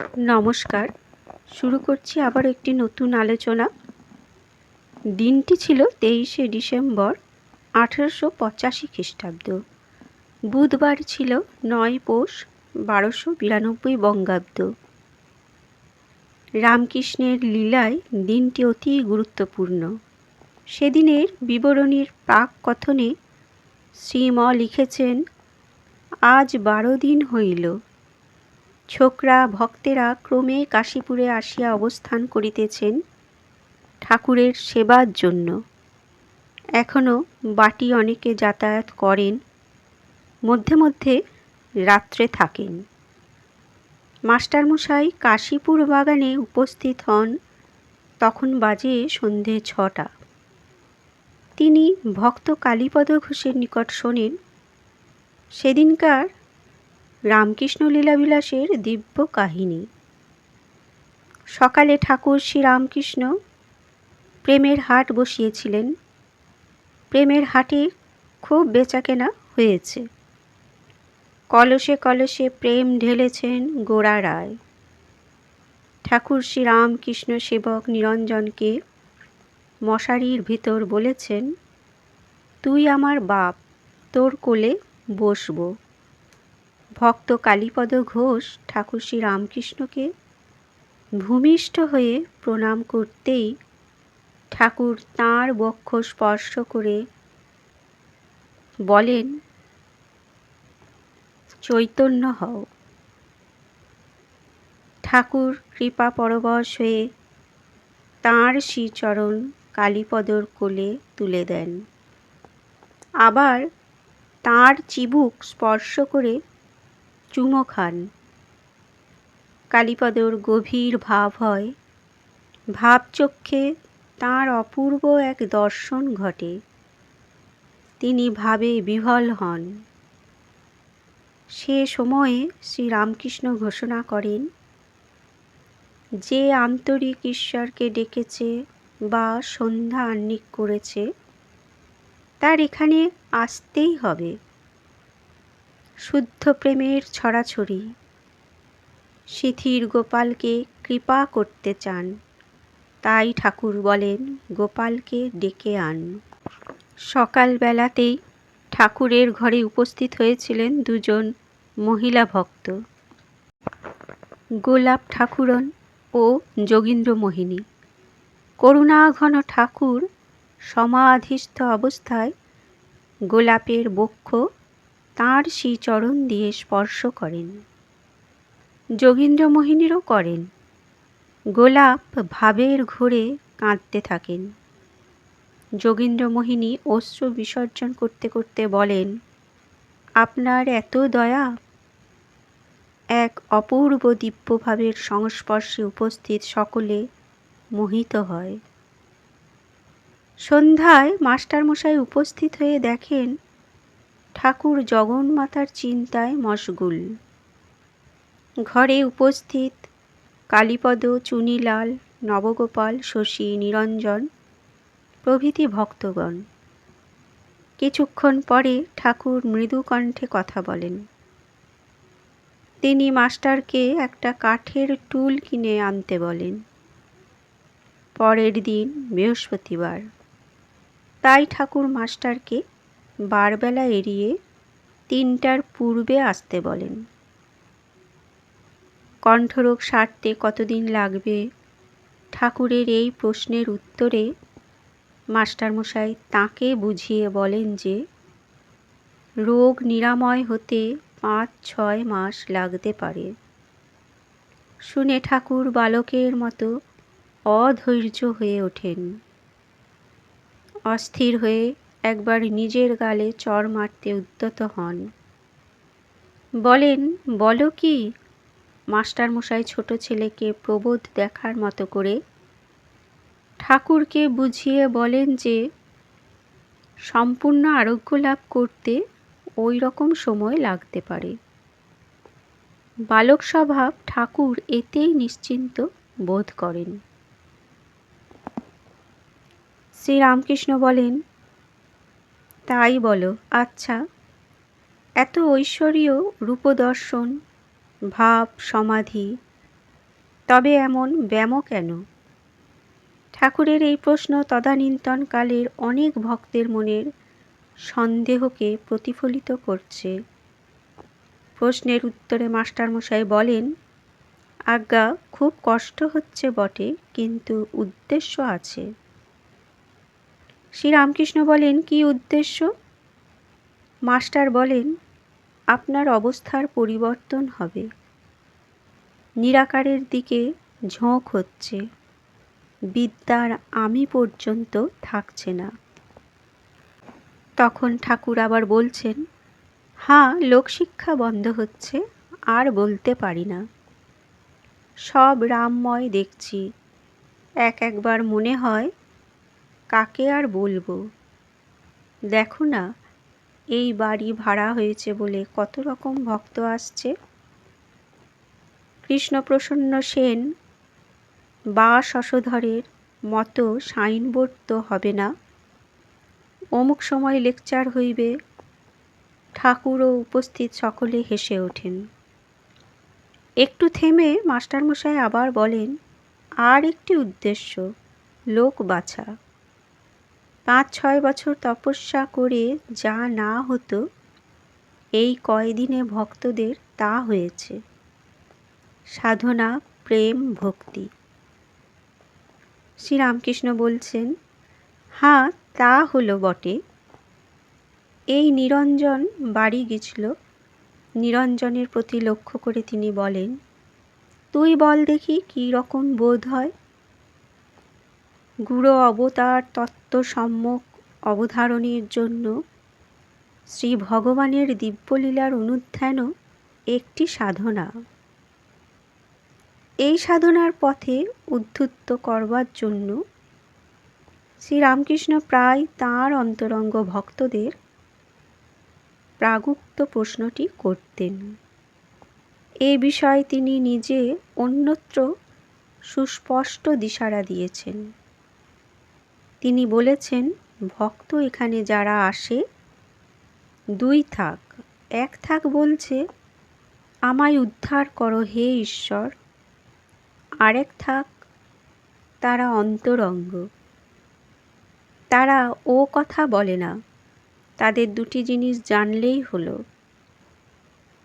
নমস্কার। শুরু করছি আবার একটি নতুন আলোচনা। দিনটি ছিল তেইশে ডিসেম্বর আঠেরোশো পঁচাশি খ্রিস্টাব্দ। বুধবার ছিল নয় পৌষ বারোশো বিরানব্বই বঙ্গাব্দ। রামকৃষ্ণের লীলায় দিনটি অতি গুরুত্বপূর্ণ। সেদিনের বিবরণীর প্রাক কথনে শ্রীম লিখেছেন, আজ বারো দিন হইল ছোকরা ভক্তেরা ক্রমে কাশীপুরে আসিয়া অবস্থান করিতেছেন ঠাকুরের সেবার জন্য। এখনও বাটি অনেকে যাতায়াত করেন, মধ্যে মধ্যে রাত্রে থাকেন। মাস্টারমশাই কাশীপুর বাগানে উপস্থিত হন, তখন বাজে সন্ধে ছটা। তিনি ভক্ত কালীপদ ঘোষের নিকট শোনেন, সেদিনকার রামকৃষ্ণ লীলাবিলাসের দিব্য কাহিনী। সকালে ঠাকুর শ্রীরামকৃষ্ণ প্রেমের হাট বসিয়েছিলেন। প্রেমের হাটে খুব বেচাকেনা হয়েছে। কলসে কলসে প্রেম ঢেলেছেন গোড়া রায়। ঠাকুর শ্রীরামকৃষ্ণ সেবক নিরঞ্জনকে মশারির ভিতর বলেছেন, তুই আমার বাপ, তোর কোলে বসবো। ভক্ত কালীপদ ঘোষ ঠাকুর শ্রী রামকৃষ্ণকে ভূমিষ্ঠ হয়ে প্রণাম করতেই ঠাকুর তাঁর বক্ষ স্পর্শ করে বলেন, চৈতন্য হও। ঠাকুর কৃপা পরবশ হয়ে তাঁর শ্রীচরণ কালীপদর কোলে তুলে দেন। আবার তাঁর চিবুক স্পর্শ করে চুমো খান। কালীপদর গভীর ভাব হয়। ভাবচক্ষে তাঁর অপূর্ব এক দর্শন ঘটে। তিনি ভাবে বিহল হন। সে সময়ে শ্রীরামকৃষ্ণ ঘোষণা করেন, যে আন্তরিক ঈশ্বরকে ডেকেছে বা সন্ধ্যা আহ্নিক করেছে, তার এখানে আসতেই হবে। শুদ্ধ প্রেমের ছড়াছড়ি। শিথির গোপালকে কৃপা করতে চান, তাই ঠাকুর বলেন, গোপালকে ডেকে আন। সকালবেলাতেই ঠাকুরের ঘরে উপস্থিত হয়েছিলেন দুজন মহিলা ভক্ত। গোলাপ ঠাকুরন ও যোগীন্দ্র মোহিনী করুণাঘন ঠাকুর সমাধিস্থ অবস্থায় গোলাপের বক্ষ তাঁর শ্রীচরণ দিয়ে স্পর্শ করেন। যোগীন্দ্রমোহিনীরও করেন। গোলাপ ভাবের ঘোরে কাঁদতে থাকেন। যোগীন্দ্রমোহিনী অশ্রু বিসর্জন করতে করতে বলেন, আপনার এত দয়া? এক অপূর্ব দিব্যভাবের সংস্পর্শে উপস্থিত সকলে মোহিত হয়। সন্ধ্যায় মাস্টারমশাই উপস্থিত হয়ে দেখেন ঠাকুর জগন্মাতার চিন্তায় মশগুল। ঘরে উপস্থিত কালীপদ, চুনিলাল, নবগোপাল, শশী, নিরঞ্জন প্রভৃতি ভক্তগণ। কিছুক্ষণ পরে ঠাকুর মৃদু কণ্ঠে কথা বলেন। তিনি মাস্টারকে একটা কাঠের টুল কিনে আনতে বলেন। পরের দিন বৃহস্পতিবার। তাই ঠাকুর মাস্টারকে বারবেলা এড়িয়ে তিনটার পূর্বে আসতে বলেন। কণ্ঠরোগ সারতে কতদিন লাগবে? ঠাকুরের এই প্রশ্নের উত্তরে মাস্টারমশাই তাকে বুঝিয়ে বলেন যে, রোগ নিরাময় হতে পাঁচ, ছয় মাস লাগতে পারে। শুনে ঠাকুর বালকের মতো অধৈর্য হয়ে ওঠেন। অস্থির হয়ে একবার নিজের গালে চড় মারতে উদ্যত হন। বলেন, বলো কি, মাস্টারমশাই ছোট ছেলেকে প্রবোধ দেখার মতো করে? ঠাকুরকে বুঝিয়ে বলেন যে, সম্পূর্ণ আরোগ্য লাভ করতে ওই রকম সময় লাগতে পারে। বালক স্বভাব ঠাকুর এতেই নিশ্চিন্ত বোধ করেন। শ্রীরামকৃষ্ণ বলেন তাই বলো আচ্ছা। এত ঐশ্বরীয় রূপদর্শন, ভাব, সমাধি, তবে এমন ব্যামো কেন? ঠাকুরের এই প্রশ্ন তদানীন্তনকালের অনেক ভক্তের মনের সন্দেহকে প্রতিফলিত করছে। প্রশ্নের উত্তরে মাস্টারমশাই বলেন, আজ্ঞা, খুব কষ্ট হচ্ছে বটে, কিন্তু উদ্দেশ্য আছে। শ্রীরামকৃষ্ণ বলেন, কি উদ্দেশ্য? মাস্টার বলেন, আপনার অবস্থার পরিবর্তন হবে। নিরাকারের দিকে ঝোঁক হচ্ছে। বিদ্যার আমি পর্যন্ত থাকছে না। তখন ঠাকুর আবার বলছেন হ্যাঁ লোকশিক্ষা বন্ধ হচ্ছে, আর বলতে পারি না। সব রামময় দেখছি। এক একবার মনে হয় কাকে আর বলব? দেখো না, এই বাড়ি ভাড়া হয়েছে বলে কত রকম ভক্ত আসছে। কৃষ্ণপ্রসন্ন সেন, বা শশধরের মতো সাইনবোর্ড তো হবে না। অমুক সময় লেকচার হইবে ঠাকুর ও উপস্থিত সকলে হেসে ওঠেন। একটু থেমে মাস্টারমশাই আবার বলেন, আর একটি উদ্দেশ্য, লোক বাছা। পাঁচ ছয় বছর তপস্যা করে যা না হতো, এই কয়দিনে ভক্তদের তা হয়েছে। সাধনা, প্রেম, ভক্তি। শ্রীরামকৃষ্ণ বলছেন হ্যাঁ তা হলো বটে। এই নিরঞ্জন বাড়ি গেছিল নিরঞ্জনের প্রতি লক্ষ্য করে তিনি বলেন, তুই বল দেখি কী রকম বোধ হয়? গুরু অবতার তত্ত্ব সম্যক অবধারণের জন্য শ্রী ভগবানের দিব্যলীলার অনুধ্যানও একটি সাধনা। এই সাধনার পথে উদ্ধুত্ত করবার জন্য শ্রীরামকৃষ্ণ প্রায় তাঁর অন্তরঙ্গ ভক্তদের প্রাগুক্ত প্রশ্নটি করতেন। এ বিষয়ে তিনি নিজে অন্যত্র সুস্পষ্ট দিশারা দিয়েছেন। তিনি বলেছেন, ভক্ত এখানে যারা আসে, দুই থাক। এক থাক বলছে, আমায় উদ্ধার করো হে ঈশ্বর। আরেক থাক, তারা অন্তরঙ্গ। তারা ও কথা বলে না। তাদের দুটি জিনিস জানলেই হলো।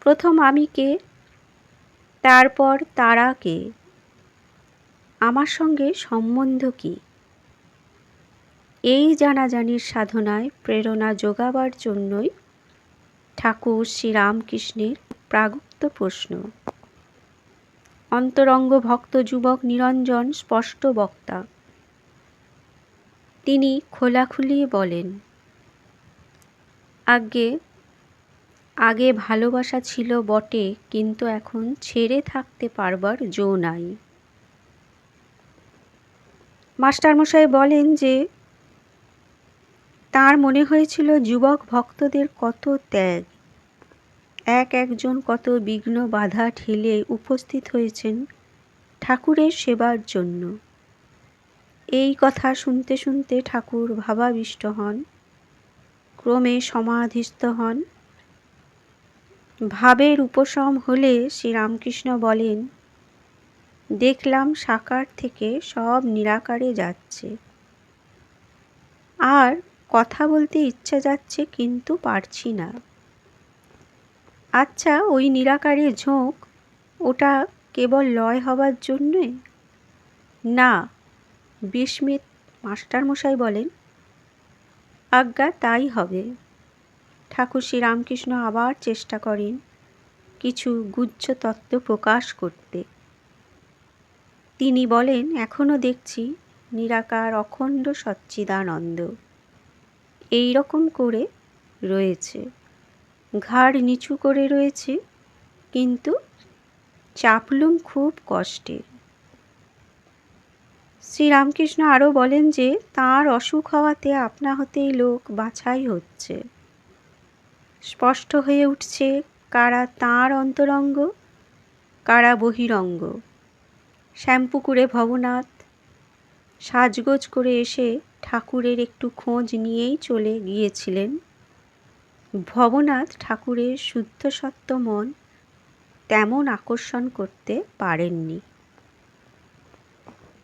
প্রথম, আমি কে? তারপর, তারা কে? আমার সঙ্গে সম্বন্ধ কী? এই জানাজানির সাধনায় প্রেরণা যোগাবার জন্যই ঠাকুর শ্রীরামকৃষ্ণের প্রাগুপ্ত প্রশ্ন। অন্তরঙ্গ ভক্ত যুবক নিরঞ্জন স্পষ্ট বক্তা। তিনি খোলাখুলি বলেন আগে আগে ভালোবাসা ছিল বটে, কিন্তু এখন ছেড়ে থাকতে পারবার জো নাই। মাস্টারমশাই বলেন যে তার মনে হয়েছিল যুবক ভক্তদের কত ত্যাগ। এক একজন কত বিঘ্ন বাধা ঠেলে উপস্থিত হয়েছেন ঠাকুরের সেবার জন্য। এই কথা শুনতে শুনতে ঠাকুর ভাবাবিষ্ট হন, ক্রমে সমাধিস্থ হন। ভাবের উপশম হলে শ্রীরামকৃষ্ণ বলেন, দেখলাম সাকার থেকে সব নিরাকারে যাচ্ছে। আর কথা বলতে ইচ্ছা যাচ্ছে, কিন্তু পারছি না। আচ্ছা ওই নিরাকারে ঝোঁক, ওটা কেবল লয় হবার জন্যে? না, বিস্মিত মাস্টারমশাই বলেন, আজ্ঞা, তাই হবে। ঠাকুর শ্রীরামকৃষ্ণ আবার চেষ্টা করেন কিছু গুজ্জ তত্ত্ব প্রকাশ করতে। তিনি বলেন এখনও দেখছি নিরাকার অখণ্ড সচ্চিদানন্দ। এই রকম করে রয়েছে। ঘাড় নিচু করে রয়েছে, কিন্তু চাপলুম খুব কষ্টের। শ্রীরামকৃষ্ণ আরও বলেন যে, তার অসুখ হওয়াতে আপনা হতেই লোক বাছাই হচ্ছে। স্পষ্ট হয়ে উঠছে কারা তাঁর অন্তরঙ্গ, কারা বহিরঙ্গ। শ্যামপুকুরে ভবনাথ সাজগোজ করে এসে ঠাকুরের একটু খোঁজ নিয়েই চলে গিয়েছিলেন। ভবনাথ ঠাকুরের শুদ্ধ সত্য মন তেমন আকর্ষণ করতে পারেননি।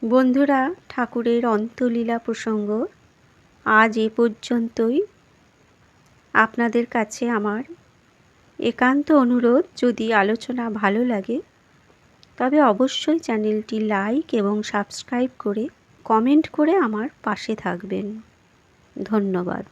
বন্ধুরা, ঠাকুরের অন্তলীলা প্রসঙ্গ আজ এ পর্যন্তই। আপনাদের কাছে আমার একান্ত অনুরোধ, যদি আলোচনা ভালো লাগে, তবে অবশ্যই চ্যানেলটি লাইক এবং সাবস্ক্রাইব করে কমেন্ট করে আমার পাশে থাকবেন। ধন্যবাদ।